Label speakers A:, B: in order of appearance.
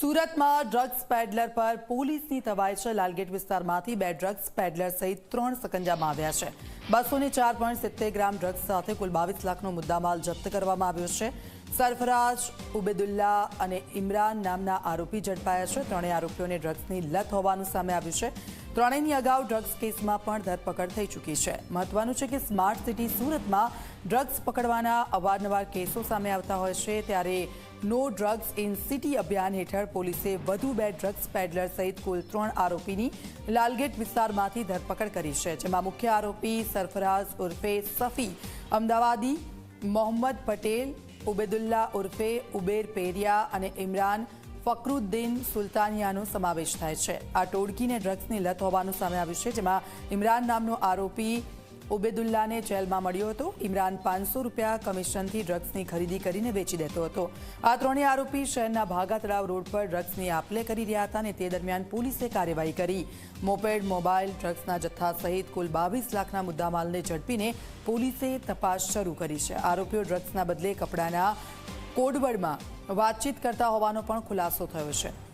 A: સુરતમાં drugs peddler પર પોલીસની તવાય છે. લાલગેટ વિસ્તારમાંથી બે ડ્રગ્સ પેડલર સહિત ત્રણ સકંજામાં આવ્યા છે. બસોને ચાર પોઈન્ટ સિત્તેર ગ્રામ ડ્રગ્સ સાથે કુલ બાવીસ લાખનો મુદ્દામાલ જપ્ત કરવામાં આવ્યો છે. સરફરાજ ઉબેદુલ્લા અને ઇમરાન નામના આરોપી ઝડપાયા છે. ત્રણેય આરોપીઓને ડ્રગ્સની લત હોવાનું સામે આવ્યું છે. ત્રણેયની અગાઉ ડ્રગ્સ કેસમાં પણ ધરપકડ થઈ ચૂકી છે. મહત્વનું છે કે સ્માર્ટ સિટી સુરતમાં ડ્રગ્સ પકડવાના અવારનવાર કેસો સામે આવતા હોય છે. ત્યારે નો ડ્રગ્સ ઇન સિટી અભિયાન હેઠળ પોલીસે વધુ બે ડ્રગ્સ પેડલર સહિત કુલ ત્રણ આરોપીની લાલગેટ વિસ્તારમાંથી ધરપકડ કરી છે, જેમાં મુખ્ય આરોપી સરફરાઝ ઉર્ફે સફી, અમદાવાદી મોહમ્મદ પટેલ, ઉબેદુલ્લા ઉર્ફે ઉબેર પેરિયા અને ઇમરાન ફકરુદ્દીન સુલતાનિયાનો સમાવેશ થાય છે. આ ટોળકીને ડ્રગ્સની લત હોવાનું સામે આવ્યું છે, જેમાં ઇમરાન નામનો આરોપી ઉબેદુલ્લાને જેલમાં મળ્યો હતો. ઇમરાન પાંચસો રૂપિયા કમિશનથી ડ્રગ્સની ખરીદી કરીને વેચી દેતો હતો. આ ત્રણેય આરોપી શહેરના ભાગા તળાવ રોડ પર ડ્રગ્સની આપલે કરી રહ્યા હતા અને તે દરમિયાન પોલીસે કાર્યવાહી કરી. મોપેડ, મોબાઈલ, ડ્રગ્સના જથ્થા સહિત કુલ બાવીસ લાખના મુદ્દામાલને ઝડપીને પોલીસે તપાસ શરૂ કરી છે. આરોપીઓ ડ્રગ્સના બદલે કપડાના કોડવર્ડમાં વાતચીત કરતા હોવાનો પણ ખુલાસો થયો છે.